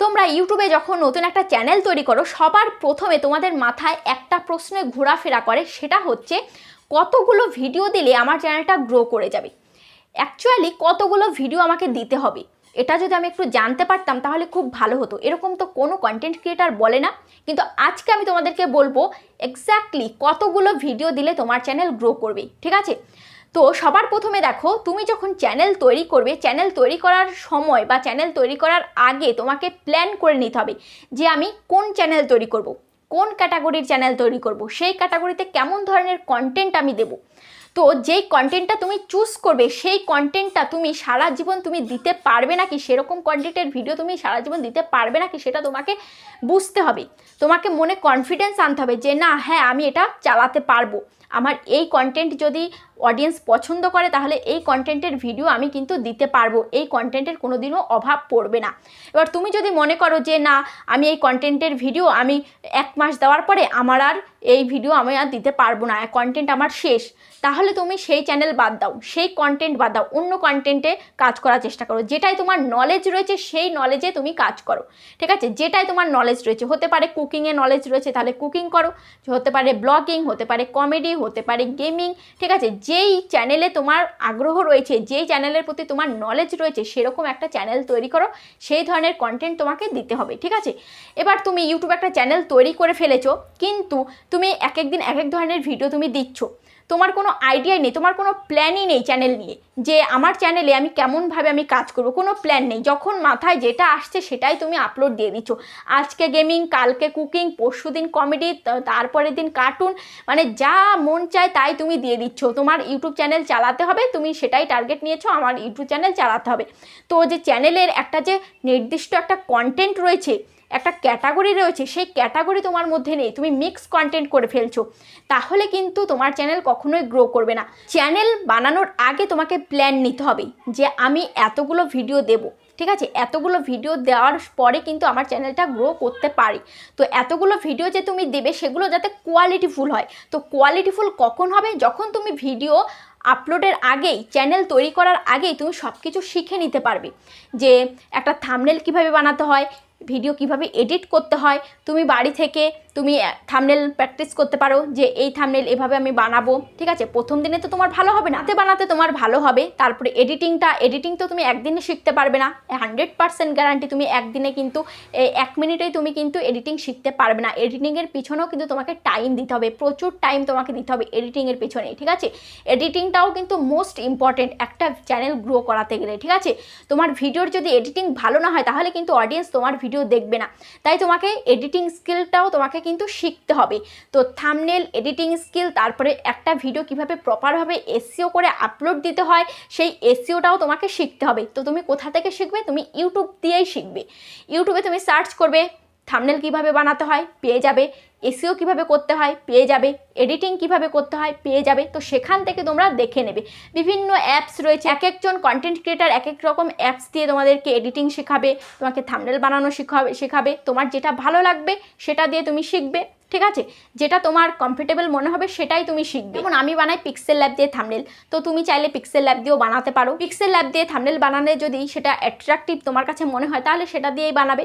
তোমরা ইউটিউবে যখন নতুন একটা চ্যানেল তৈরি করো, সবার প্রথমে তোমাদের মাথায় একটা প্রশ্নে ঘোরাফেরা করে, সেটা হচ্ছে কতগুলো ভিডিও দিলে আমার চ্যানেলটা গ্রো করে যাবে? অ্যাকচুয়ালি কতগুলো ভিডিও আমাকে দিতে হবে? এটা যদি আমি একটু জানতে পারতাম তাহলে খুব ভালো হতো। এরকম তো কোনো কন্টেন্ট ক্রিয়েটার বলে না, কিন্তু আজকে আমি তোমাদেরকে বলব এক্স্যাক্টলি কতগুলো ভিডিও দিলে তোমার চ্যানেল গ্রো করবে, ঠিক আছে? তো সবার প্রথমে দেখো, তুমি যখন চ্যানেল তৈরি করবে চ্যানেল তৈরি করার সময় বা চ্যানেল তৈরি করার আগে তোমাকে প্ল্যান করে নিতে হবে যে আমি কোন চ্যানেল তৈরি করব। কোন ক্যাটাগরির চ্যানেল তৈরি করব, সেই ক্যাটাগরিতে কেমন ধরনের কন্টেন্ট আমি দেবো তো যেই কন্টেন্টটা তুমি চুজ করবে, সেই কন্টেন্টটা তুমি সারা জীবন তুমি দিতে পারবে নাকি, সেরকম কন্টেন্টের ভিডিও তুমি সারা জীবন দিতে পারবে নাকি, সেটা তোমাকে বুঝতে হবে তোমাকে মনে কনফিডেন্স আনতে হবে যে, না হ্যাঁ আমি এটা চালাতে পারব আমার এই কন্টেন্ট যদি অডিয়েন্স পছন্দ করে, তাহলে এই কন্টেন্টের ভিডিও আমি কিন্তু দিতে পারব। এই কন্টেন্টের কোনো দিনও অভাব পড়বে না। এবার তুমি যদি মনে করো যে, না, আমি এই কন্টেন্টের ভিডিও আমি এক মাস দেওয়ার পরে আমার আর এই ভিডিও আমি আর দিতে পারব না কন্টেন্ট আমার শেষ, তাহলে তুমি সেই চ্যানেল বাদ দাও। সেই কন্টেন্ট বাদ দাও। অন্য কন্টেন্টে কাজ করার চেষ্টা করো। যেটাই তোমার নলেজ রয়েছে, সেই নলেজে তুমি কাজ করো। ঠিক আছে? যেটাই তোমার নলেজ রয়েছে, হতে পারে কুকিংয়ে নলেজ রয়েছে, তাহলে কুকিং করো। হতে পারে ব্লগিং হতে পারে কমেডি হতে পারে গেমিং ঠিক আছে? যেই চ্যানেলে তোমার আগ্রহ রয়েছে, যেই চ্যানেলের প্রতি তোমার নলেজ রয়েছে, সেরকম একটা চ্যানেল তৈরি করো, সেই ধরনের কন্টেন্ট তোমাকে দিতে হবে, ঠিক আছে? এবার তুমি ইউটিউব একটা চ্যানেল তৈরি করে ফেলেছো, কিন্তু তুমি এক একদিন এক এক ধরনের ভিডিও তুমি দিচ্ছ। তোমার কোনো আইডিয়াই নেই, তোমার কোনো প্ল্যানই নেই চ্যানেল নিয়ে যে আমার চ্যানেলে আমি কেমনভাবে আমি কাজ করব, কোনো প্ল্যান নেই। যখন মাথায় যেটা আসছে সেটাই তুমি আপলোড দিয়ে দিচ্ছ। আজকে গেমিং কালকে কুকিং পরশু দিন কমেডি তারপরের দিন কার্টুন মানে যা মন চায় তাই তুমি দিয়ে দিচ্ছ। তোমার ইউটিউব চ্যানেল চালাতে হবে, তুমি সেটাই টার্গেট নিয়েছো, আমার ইউটিউব চ্যানেল চালাতে হবে। তো যে চ্যানেলের একটা যে নির্দিষ্ট একটা কন্টেন্ট রয়েছে একটা ক্যাটাগরি রয়েছে, সেই ক্যাটাগরি তোমার মধ্যে নেই। তুমি মিক্স কন্টেন্ট করে ফেলছো। তাহলে কিন্তু তোমার চ্যানেল কখনোই গ্রো করবে না। চ্যানেল বানানোর আগে তোমাকে প্ল্যান নিতে হবে যে আমি এতগুলো ভিডিও দেব। ঠিক আছে? এতগুলো ভিডিও দেওয়ার পরে কিন্তু আমার চ্যানেলটা গ্রো করতে পারি। তো এতগুলো ভিডিও যে তুমি দেবে, সেগুলো যাতে কোয়ালিটিফুল হয়। তো কোয়ালিটিফুল কখন হবে? যখন তুমি ভিডিও আপলোডের আগেই চ্যানেল তৈরি করার আগেই তুমি সব কিছু শিখে নিতে পারবে। যে একটা থামনেল কীভাবে বানাতে হয় ভিডিও কীভাবে এডিট করতে হয়, তুমি বাড়ি থেকে তুমি থামনেল প্র্যাকটিস করতে পারো যে এই থামনেল এভাবে আমি বানাবো, ঠিক আছে? প্রথম দিনে তো তোমার ভালো হবে না। হাতে বানাতে তোমার ভালো হবে, তারপরে এডিটিংটা এডিটিং তো তুমি একদিনে শিখতে পারবে না। হান্ড্রেড পার্সেন্ট গ্যারান্টি তুমি একদিনে কিন্তু এক মিনিটেই তুমি কিন্তু এডিটিং শিখতে পারবে না। এডিটিংয়ের পিছনেও কিন্তু তোমাকে টাইম দিতে হবে, প্রচুর টাইম তোমাকে দিতে হবে এডিটিংয়ের পিছনে, ঠিক আছে? এডিটিংটাও কিন্তু মোস্ট ইম্পর্টেন্ট একটা চ্যানেল গ্রো করাতে গেলে, ঠিক আছে? তোমার ভিডিওর যদি এডিটিং ভালো না হয়, তাহলে কিন্তু অডিয়েন্স তোমার দেখবে না। তাই তোমাকে এডিটিং স্কিলটাও তোমাকে কিন্তু শিখতে হবে। তো থামনেল এডিটিং স্কিল তারপরে একটা ভিডিও কীভাবে প্রপারভাবে এসিও করে আপলোড দিতে হয়, সেই এসিওটাও তোমাকে শিখতে হবে। তো তুমি কোথা থেকে শিখবে? তুমি ইউটিউব দিয়েই শিখবে। ইউটিউবে তুমি সার্চ করবে থামনেল কীভাবে বানাতে হয়, পেয়ে যাবে। এসিও কীভাবে করতে হয়, পেয়ে যাবে এডিটিং কীভাবে করতে হয়, পেয়ে যাবে, তো সেখান থেকে তোমরা দেখে নেবে। বিভিন্ন অ্যাপস রয়েছে এক একজন কন্টেন্ট ক্রিয়েটার এক এক রকম অ্যাপস দিয়ে তোমাদেরকে এডিটিং শেখাবে, তোমাকে থামনেল বানানো শেখাবে শেখাবে, তোমার যেটা ভালো লাগবে সেটা দিয়ে তুমি শিখবে, ঠিক আছে? যেটা তোমার কমফর্টেবল মনে হবে সেটাই তুমি শিখবে। যেমন আমি বানাই পিক্সেল ল্যাব দিয়ে থামনেল তো তুমি চাইলে পিক্সেল ল্যাব দিয়েও বানাতে পারো। পিক্সেল ল্যাব দিয়ে থামনেল বানালে যদি সেটা অ্যাট্রাকটিভ তোমার কাছে মনে হয়, তাহলে সেটা দিয়েই বানাবে।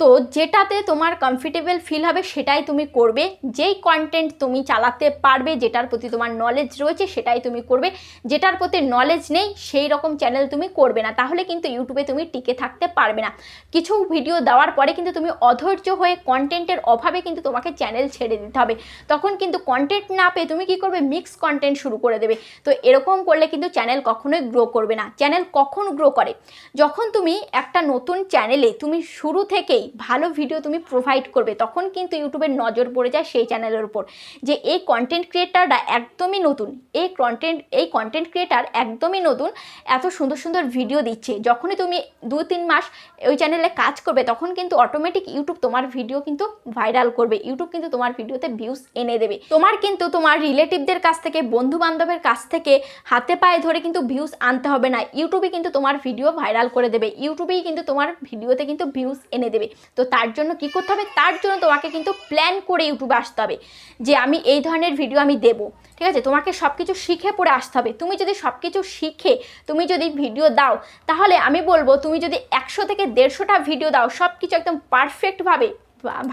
তো যেটাতে তোমার কমফর্টেবল ফিল হবে সেটাই তুমি করবে, যেই কন্টেন্ট তুমি চালাতে পারবে, যেটার প্রতি তোমার নলেজ রয়েছে, সেটাই তুমি করবে। যেটার প্রতি নলেজ নেই, সেই রকম চ্যানেল তুমি করবে না। তাহলে কিন্তু ইউটিউবে তুমি টিকে থাকতে পারবে না। কিছু ভিডিও দেওয়ার পরে কিন্তু তুমি অধৈর্য হয়ে কন্টেন্টের অভাবে কিন্তু তোমাকে চ্যানেল ছেড়ে দিতে হবে। তখন কিন্তু কন্টেন্ট না পেয়ে তুমি কি করবে? মিক্স কন্টেন্ট শুরু করে দেবে। তো এরকম করলে কিন্তু চ্যানেল কখনোই গ্রো করবে না। চ্যানেল কখন গ্রো করে? যখন তুমি একটা নতুন চ্যানেলে তুমি শুরু থেকেই ভালো ভিডিও তুমি প্রোভাইড করবে, তখন কিন্তু ইউটিউবের নজর পড়ে যায়, সেই চ্যানেলের উপর। যে এই কন্টেন্ট ক্রিয়েটাররা একদমই নতুন, এই কন্টেন্ট এই কন্টেন্ট ক্রিয়েটার একদমই নতুন, এত সুন্দর সুন্দর ভিডিও দিচ্ছে। যখনই তুমি দু তিন মাস ওই চ্যানেলে কাজ করবে, তখন কিন্তু অটোমেটিক ইউটিউব তোমার ভিডিও কিন্তু ভাইরাল করবে। ইউটিউব কিন্তু তোমার ভিডিওতে ভিউজ এনে দেবে। তোমার কিন্তু তোমার রিলেটিভদের কাছ থেকে বন্ধু বান্ধবের কাছ থেকে হাতে পায়ে ধরে কিন্তু ভিউজ আনতে হবে না। ইউটিউবে কিন্তু তোমার ভিডিও ভাইরাল করে দেবে। ইউটিউবেই কিন্তু তোমার ভিডিওতে কিন্তু ভিউজ এনে দেবে। তো তার জন্য কি করতে হবে? তার জন্য তোমাকে কিন্তু প্ল্যান পড়ে ইউটিউবে আসতে হবে, যে আমি এই ধরনের ভিডিও আমি দেব, ঠিক আছে? তোমাকে সব কিছু শিখে পড়ে আসতে হবে। তুমি যদি সব কিছু শিখে, তুমি যদি ভিডিও দাও, তাহলে আমি বলব তুমি যদি একশো থেকে দেড়শোটা ভিডিও দাও সব কিছু একদম পারফেক্টভাবে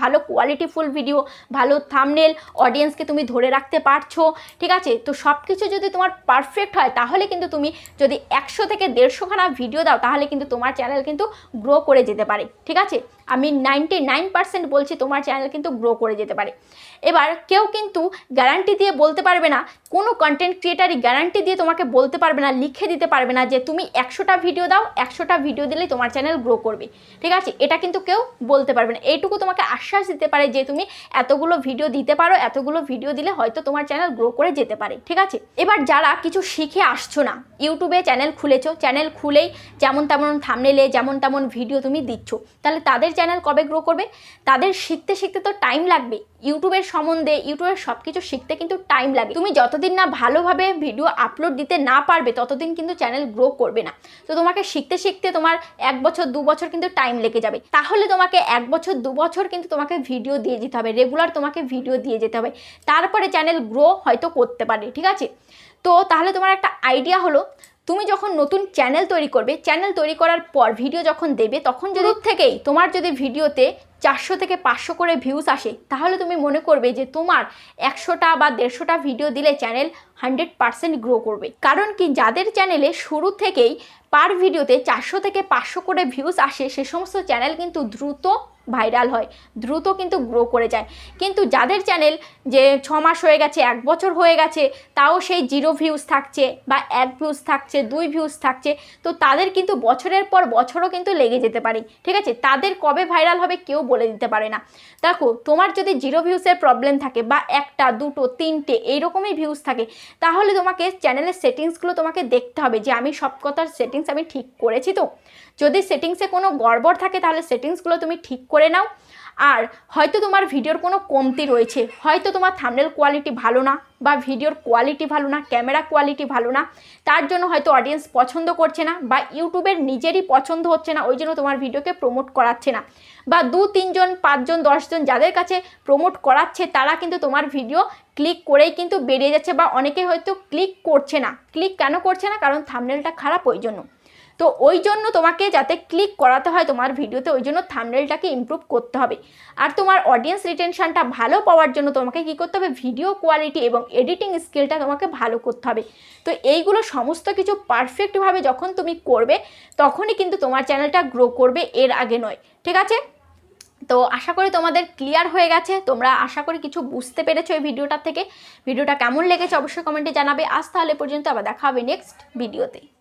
ভালো কোয়ালিটিফুল ভিডিও ভালো থামনেল অডিয়েন্সকে তুমি ধরে রাখতে পারছ, ঠিক আছে? তো সব কিছু যদি তোমার পারফেক্ট হয়, তাহলে কিন্তু তুমি যদি একশো থেকে দেড়শোখানা ভিডিও দাও, তাহলে কিন্তু তোমার চ্যানেল কিন্তু গ্রো করে যেতে পারে, ঠিক আছে? আমি নাইনটি নাইন পার্সেন্ট বলছি তোমার চ্যানেল কিন্তু গ্রো করে যেতে পারে। এবার কেউ কিন্তু গ্যারান্টি দিয়ে বলতে পারবে না, কোনো কন্টেন্ট ক্রিয়েটারই গ্যারান্টি দিয়ে তোমাকে বলতে পারবে না, লিখে দিতে পারবে না যে তুমি একশোটা ভিডিও দাও, একশোটা ভিডিও দিলেই তোমার চ্যানেল গ্রো করবে। ঠিক আছে? এটা কিন্তু কেউ বলতে পারবে না। এইটুকু তোমাকে আশ্বাস দিতে পারে যে তুমি এতগুলো ভিডিও দিতে পারো, এতগুলো ভিডিও দিলে হয়তো তোমার চ্যানেল গ্রো করে যেতে পারে। ঠিক আছে? এবার যারা কিছু শিখে আসছো না ইউটিউবে চ্যানেল খুলেছো চ্যানেল খুলেই যেমন তেমন থামনেলে যেমন তেমন ভিডিও তুমি দিচ্ছ, তাহলে তাদের চ্যানেল কবে গ্রো করবে, তাদের শিখতে শিখতে তো টাইম লাগবে। ইউটিউবের সম্বন্ধে ইউটিউবের সব কিছু শিখতে কিন্তু টাইম লাগে তুমি যতদিন না ভালোভাবে ভিডিও আপলোড দিতে না পারবে, ততদিন কিন্তু চ্যানেল গ্রো করবে না। তো তোমাকে শিখতে শিখতে তোমার এক বছর, দু বছর কিন্তু টাইম লেগে যাবে। তাহলে তোমাকে এক বছর, দু বছর কিন্তু তোমাকে ভিডিও দিয়ে যেতে হবে রেগুলার তোমাকে ভিডিও দিয়ে যেতে হবে। তারপরে চ্যানেল গ্রো হয়তো করতে পারে ঠিক আছে? তো তাহলে তোমার একটা আইডিয়া হলো তুমি যখন নতুন চ্যানেল তৈরি করবে চ্যানেল তৈরি করার পর ভিডিও যখন দেবে, তখন যদি থেকেই তোমার যদি ভিডিওতে চারশো থেকে পাঁচশো করে ভিউজ আসে, তাহলে তুমি মনে করবে যে তোমার একশোটা বা দেড়শোটা ভিডিও দিলে চ্যানেল হান্ড্রেড পারসেন্ট গ্রো করবে। কারণ কি, যাদের চ্যানেলে শুরু থেকেই পার ভিডিওতে চারশো থেকে পাঁচশো করে ভিউজ আসে, সে সমস্ত চ্যানেল কিন্তু দ্রুত ভাইরাল হয়, দ্রুত কিন্তু গ্রো করে যায়। কিন্তু যাদের চ্যানেল যে ছ মাস হয়ে গেছে, এক বছর হয়ে গেছে, তাও সেই জিরো ভিউজ থাকছে বা এক ভিউজ থাকছে, দুই ভিউজ থাকছে, তো তাদের কিন্তু বছরের পর বছরও কিন্তু লেগে যেতে পারে। ঠিক আছে? তাদের কবে ভাইরাল হবে কেউ বলে দিতে পারে না। দেখো, তোমার যদি জিরো ভিউসের প্রবলেম থাকে বা একটা, দুটো, তিনটে এইরকমই ভিউজ থাকে, তাহলে তোমাকে চ্যানেলের সেটিংসগুলো তোমাকে দেখতে হবে যে আমি সব কথার সেটিংস আমি ঠিক করেছি তো। যদি সেটিংসে কোনো গড়বড় থাকে তাহলে সেটিংসগুলো তুমি ঠিক করে নাও। আর হয়তো তোমার ভিডিওর কোনো কমতি রয়েছে, হয়তো তোমার থামনেল কোয়ালিটি ভালো না বা ভিডিওর কোয়ালিটি ভালো না ক্যামেরা কোয়ালিটি ভালো না, তার জন্য হয়তো অডিয়েন্স পছন্দ করছে না বা ইউটিউবের নিজেরই পছন্দ হচ্ছে না, ওই জন্য তোমার ভিডিওকে প্রমোট করাচ্ছে না। বা দু তিনজন পাঁচজন দশজন যাদের কাছে প্রমোট করাচ্ছে, তারা কিন্তু তোমার ভিডিও ক্লিক করেই কিন্তু বেরিয়ে যাচ্ছে বা অনেকে হয়তো ক্লিক করছে না। ক্লিক কেন করছে না? কারণ থামনেলটা খারাপ ওই জন্য। তো ওই জন্য তোমাকে যাতে ক্লিক করাতে হয় তোমার ভিডিওতে ওই জন্য থামনেলটাকে ইমপ্রুভ করতে হবে। আর তোমার অডিয়েন্স রিটেনশানটা ভালো পাওয়ার জন্য তোমাকে কী করতে হবে? ভিডিও কোয়ালিটি এবং এডিটিং স্কিলটা তোমাকে ভালো করতে হবে। তো এইগুলো সমস্ত কিছু পারফেক্টভাবে যখন তুমি করবে, তখনই কিন্তু তোমার চ্যানেলটা গ্রো করবে, এর আগে নয়। ঠিক আছে? তো আশা করি তোমাদের ক্লিয়ার হয়ে গেছে। তোমরা আশা করি কিছু বুঝতে পেরেছ এই ভিডিওটা থেকে। ভিডিওটা কেমন লেগেছে অবশ্যই কমেন্টে জানাবে। আজ তাহলে পর্যন্ত আবার দেখা হবে নেক্সট ভিডিওতে